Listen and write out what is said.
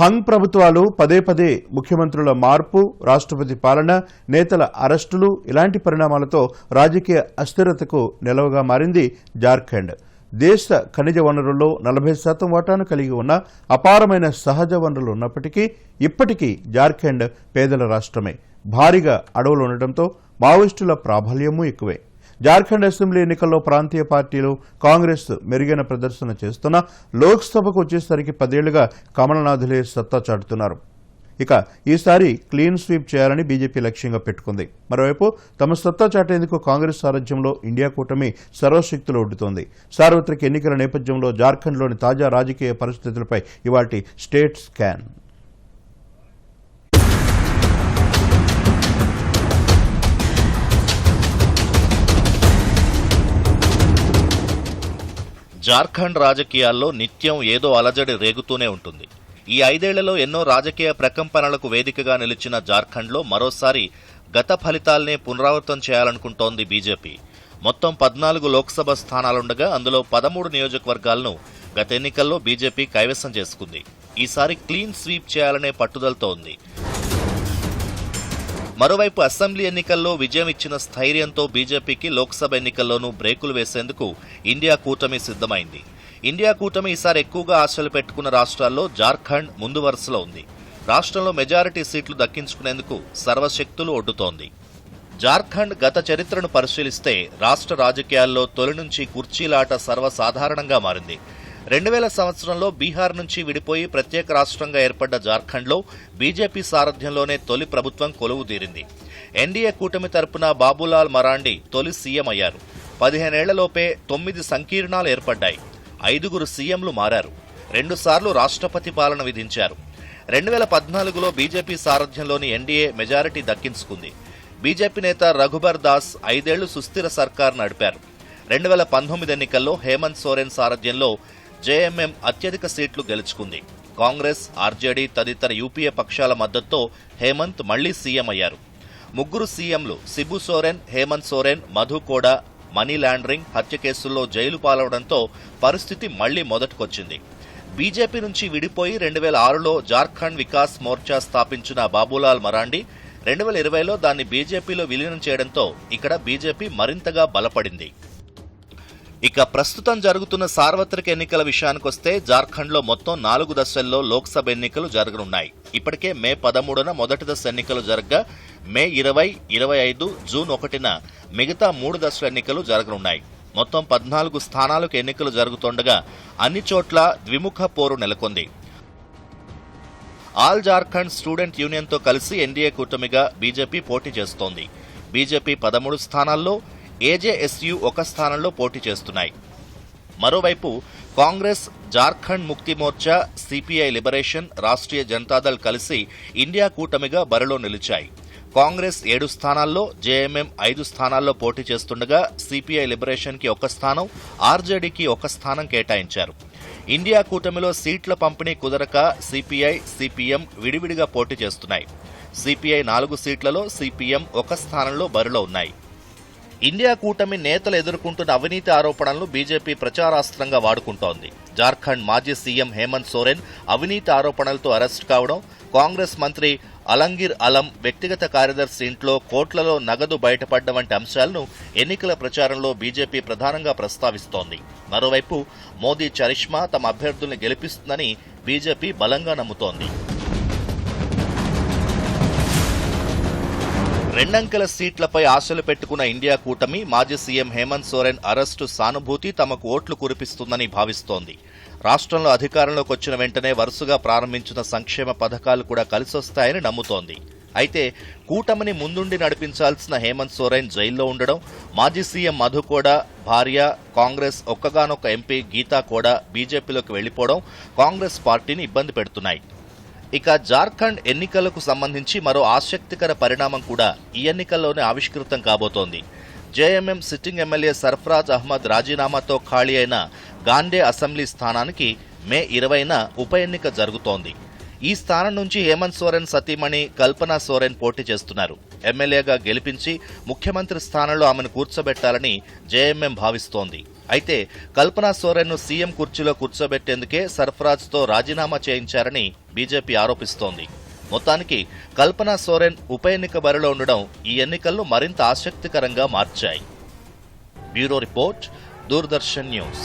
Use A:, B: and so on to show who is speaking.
A: Hung ప్రభుత్వాలు పదే పదే ముఖ్యమంత్రుల మార్పు రాష్ట్రపతి పాలన నేతల అరెస్టులు ఇలాంటి పరిణామాలతో రాజకీయ అస్థిరతకు నిలవగా మారింది జార్ఖండ్. దేశ ఖనిజ వనరుల్లో నలభై శాతం వాటాను కలిగి ఉన్న అపారమైన సహజ వనరులు ఉన్నప్పటికీ ఇప్పటికీ జార్ఖండ్ పేదల రాష్ట్రమే. భారీగా అడవులు ఉండటంతో మావోయిస్టుల ప్రాబల్యమూ ఎక్కువే. జార్ఖండ్ అసెంబ్లీ ఎన్నికల్లో ప్రాంతీయ పార్టీలు కాంగ్రెస్ మెరుగైన ప్రదర్శన చేస్తున్నా లోక్సభకు వచ్చేసరికి పదేళ్ళుగా కమలనాథులే సత్తా చాటుతున్నారు. ఇక ఈసారి క్లీన్ స్వీప్ చేయాలని బీజేపీ లక్ష్యంగా పెట్టుకుంది. మరోవైపు తమ సత్తా చాటేందుకు కాంగ్రెస్ సారథ్యంలో ఇండియా కూటమి సర్వశక్తులు ఒడ్డుతోంది. సార్వత్రిక ఎన్నికల నేపథ్యంలో జార్ఖండ్లోని తాజా రాజకీయ పరిస్థితులపై ఇవాటి స్టేట్ స్కాన్.
B: జార్ఖండ్ రాజకీయాల్లో నిత్యం ఏదో అలజడి రేగుతూనే ఉంటుంది. ఈ ఐదేళ్ళలో ఎన్నో రాజకీయ ప్రకంపనలకు వేదికగా నిలిచిన జార్ఖండ్లో మరోసారి గత ఫలితాల్నే పునరావృతం చేయాలనుకుంటోంది బీజేపీ. మొత్తం పద్నాలుగు లోక్సభ స్థానాలుండగా అందులో పదమూడు నియోజకవర్గాలను గత ఎన్నికల్లో బీజేపీ కైవసం చేసుకుంది. ఈసారి క్లీన్ స్వీప్ చేయాలనే పట్టుదలతో ఉంది. మరోవైపు అసెంబ్లీ ఎన్నికల్లో విజయం ఇచ్చిన స్థైర్యంతో బీజేపీకి లోక్సభ ఎన్నికల్లోనూ బ్రేకులు వేసేందుకు ఇండియా కూటమి సిద్ధమైంది. ఇండియా కూటమి ఈసారి ఎక్కువగా ఆశలు పెట్టుకున్న రాష్ట్రాల్లో జార్ఖండ్ ముందు వరుసలో ఉంది. రాష్ట్రంలో మెజారిటీ సీట్లు దక్కించుకునేందుకు సర్వశక్తులు ఒడ్డుతోంది. జార్ఖండ్ గత చరిత్రను పరిశీలిస్తే రాష్ట్ర రాజకీయాల్లో తొలి నుంచి కుర్చీలాట సర్వసాధారణంగా మారింది. రెండు వేల సంవత్సరంలో బీహార్ నుంచి విడిపోయి ప్రత్యేక రాష్ట్రంగా ఏర్పడ్డ జార్ఖండ్లో బీజేపీ సారథ్యంలోనే తొలి ప్రభుత్వం కొలువుదీరింది ఎన్డీఏ కూటమి తరపున బాబులాల్ మరాండి తొలి సీఎం అయ్యారు. పదిహేనేళ్ళలోపే తొమ్మిది సంకీర్ణాలు ఏర్పడ్డాయి. ఐదుగురు సీఎంలు మారారు. రెండుసార్లు రాష్ట్రపతి పాలన విధించారు. రెండు వేల పద్నాలుగులో బీజేపీ సారథ్యంలోని ఎన్డీఏ మెజారిటీ దక్కించుకుంది. బీజేపీ నేత రఘుబర్ దాస్ ఐదేళ్ళు సుస్థిర సర్కార్ నడిపారు. రెండు వేల పంతొమ్మిది ఎన్నికల్లో హేమంత్ సోరెన్ సారథ్యంలో జేఎంఎం అత్యధిక సీట్లు గెలుచుకుంది. కాంగ్రెస్ ఆర్జేడీ తదితర యూపీఏ పక్షాల మద్దతుతో హేమంత్ మళ్ళీ సీఎం అయ్యారు. ముగ్గురు సీఎంలు సిబు సోరెన్ హేమంత్ సోరెన్ మధు కోడా మనీ లాండరింగ్ హత్య కేసుల్లో జైలు పాలవడంతో పరిస్థితి మళ్ళీ మొదటికొచ్చింది. బీజేపీ నుంచి విడిపోయి రెండు వేల ఆరులో జార్ఖండ్ వికాస్ మోర్చా స్థాపించిన బాబులాల్ మరాండి రెండు వేల ఇరవైలో దాన్ని బీజేపీలో విలీనం చేయడంతో ఇక్కడ బీజేపీ మరింతగా బలపడింది. ఇక ప్రస్తుతం జరుగుతున్న సార్వత్రిక ఎన్నికల విషయానికొస్తే జార్ఖండ్లో మొత్తం నాలుగు దశల్లో లోక్సభ ఎన్నికలు జరగనున్నాయి. ఇప్పటికే మే పదమూడున మొదటి దశ ఎన్నికలు జరగగా మే ఇరవై ఇరవై ఐదు జూన్ ఒకటిన మిగతా మూడు దశల ఎన్నికలు జరగనున్నాయి. మొత్తం పద్నాలుగు స్థానాలకు ఎన్నికలు జరుగుతుండగా అన్ని చోట్ల ద్విముఖ పోరు నెలకొంది. ఆల్ జార్ఖండ్ స్టూడెంట్ యూనియన్తో కలిసి ఎన్డీఏ కూటమిగా బీజేపీ పోటీ చేస్తోంది. బీజేపీ పదమూడు స్థానాల్లో ఏజేఎస్యు ఒక స్థానంలో పోటీ చేస్తున్నాయి. మరోవైపు Congress Jharkhand Mukti Morcha CPI liberation Rashtriya Janata Dal కలిసి ఇండియా కూటమిగా బరిలో నిలిచాయి. కాంగ్రెస్ ఏడు స్థానాల్లో జేఎంఎం ఐదు స్థానాల్లో పోటీ చేస్తుండగా సిపిఐ లిబరేషన్కి ఒక స్థానం ఆర్జేడీకి ఒక స్థానం కేటాయించారు. ఇండియా కూటమిలో సీట్ల పంపిణీ కుదరక సిపిఐ సిపిఎం విడివిడిగా పోటీ చేస్తున్నాయి. సిపిఐ నాలుగు సీట్లలో సిపిఎం ఒక స్థానంలో బరిలో ఉన్నాయి. ఇండియా కూటమి నేతలు ఎదుర్కొంటున్న అవినీతి ఆరోపణలను బీజేపీ ప్రచారాస్త్రంగా వాడుకుంటోంది. జార్ఖండ్ మాజీ సీఎం హేమంత్ సోరెన్ అవినీతి ఆరోపణలతో అరెస్ట్ కావడం కాంగ్రెస్ మంత్రి అలంగిర్ అలం వ్యక్తిగత కార్యదర్శి ఇంట్లో కోట్లలో నగదు బయటపడ్డ వంటి అంశాలను ఎన్నికల ప్రచారంలో బీజేపీ ప్రధానంగా ప్రస్తావిస్తోంది. మరోవైపు మోదీ చరిష్మా తమ అభ్యర్థుల్ని గెలిపిస్తుందని బీజేపీ బలంగా నమ్ముతోంది. రెండంకెల సీట్లపై ఆశలు పెట్టుకున్న ఇండియా కూటమి మాజీ సీఎం హేమంత్ సోరెన్ అరెస్టు సానుభూతి తమకు ఓట్లు కురిపిస్తుందని భావిస్తోంది. రాష్ట్రంలో అధికారంలోకి వచ్చిన వెంటనే వరుసగా ప్రారంభించిన సంక్షేమ పథకాలు కూడా కలిసొస్తాయని నమ్ముతోంది. అయితే కూటమిని ముందుండి నడిపించాల్సిన హేమంత్ సోరెన్ జైల్లో ఉండడం మాజీ సీఎం మధు కూడా భార్య కాంగ్రెస్ ఒక్కగానొక్క ఎంపీ గీతా కూడా బీజేపీలోకి వెళ్ళిపోవడం కాంగ్రెస్ పార్టీని ఇబ్బంది పెడుతున్నాయి. ఇక జార్ఖండ్ ఎన్నికలకు సంబంధించి మరో ఆసక్తికర పరిణామం కూడా ఈ ఎన్నికల్లోనే ఆవిష్కృతం కాబోతోంది. JMM sitting MLA Sarfaraz Ahmad రాజీనామాతో ఖాళీ అయిన గాండే అసెంబ్లీ స్థానానికి మే ఇరవైన ఉప ఎన్నిక జరుగుతోంది. ఈ స్థానం నుంచి హేమంత్ సోరెన్ సతీమణి కల్పనా సోరెన్ పోటీ చేస్తున్నారు. ఎమ్మెల్యేగా గెలిపించి ముఖ్యమంత్రి స్థానంలో ఆమెను కూర్చోబెట్టాలని జేఎంఎం భావిస్తోంది. అయితే కల్పనా సోరెన్ను సీఎం కుర్చీలో కూర్చోబెట్టేందుకే సర్ఫరాజ్తో రాజీనామా చేయించారని బీజేపీ ఆరోపిస్తోంది. మొత్తానికి కల్పనా సోరెన్ ఉప ఎన్నిక బరిలో ఉండడం ఈ ఎన్నికలను మరింత ఆసక్తికరంగా మార్చాయి. Bureau report Doordarshan news.